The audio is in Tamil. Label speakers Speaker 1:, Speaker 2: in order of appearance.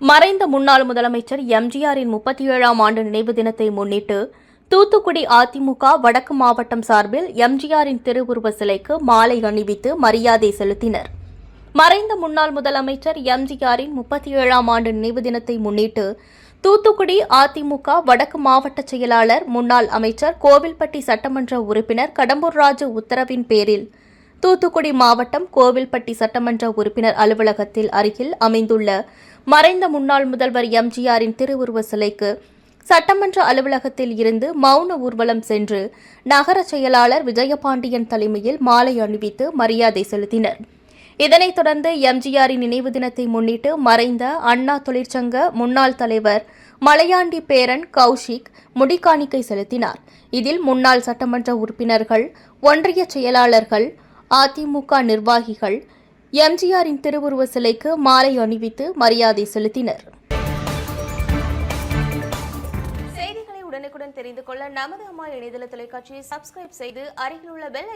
Speaker 1: மறைந்த முன்னாள் முதலமைச்சர் எம்ஜிஆரின் முப்பத்தி ஏழாம் ஆண்டு நினைவு தினத்தை முன்னிட்டு தூத்துக்குடி அதிமுக வடக்கு மாவட்டம் சார்பில் எம்ஜிஆரின் திருவுருவ சிலைக்கு மாலை அணிவித்து மரியாதை செலுத்தினர். மறைந்த முன்னாள் முதலமைச்சர் எம்ஜிஆரின் முப்பத்தி ஏழாம் ஆண்டு நினைவு தினத்தை முன்னிட்டு தூத்துக்குடி அதிமுக வடக்கு மாவட்ட செயலாளர் முன்னாள் அமைச்சர் கோவில்பட்டி சட்டமன்ற உறுப்பினர் கடம்பூர் ராஜு உத்தரவின் பேரில் தூத்துக்குடி மாவட்டம் கோவில்பட்டி சட்டமன்ற உறுப்பினர் அலுவலகத்தில் அருகில் அமைந்துள்ள மறைந்த முன்னாள் முதல்வர் எம்ஜிஆரின் திருவுருவ சிலைக்கு சட்டமன்ற அலுவலகத்தில் இருந்து மௌன ஊர்வலம் சென்று நகர செயலாளர் விஜயபாண்டியன் தலைமையில் மாலை அணிவித்து மரியாதை செலுத்தினர். இதனைத் தொடர்ந்து எம்ஜிஆரின் நினைவு தினத்தை முன்னிட்டு மறைந்த அண்ணா தொழிற்சங்க முன்னாள் தலைவர் மலையாண்டி பேரன் கௌஷிக் முடிக்காணிக்கை செலுத்தினார். இதில் முன்னாள் சட்டமன்ற உறுப்பினர்கள் ஒன்றிய செயலாளர்கள் அதிமுக நிர்வாகிகள் எம்ஜிஆரின் திருவுருவ சிலைக்கு மாலை அணிவித்து மரியாதை செலுத்தினர்.
Speaker 2: செய்திகளை உடனுக்குடன் தெரிந்து கொள்ள நமது அம்மா இணையதள தொலைக்காட்சியை சப்ஸ்கிரைப் செய்து அருகில் உள்ள பெல்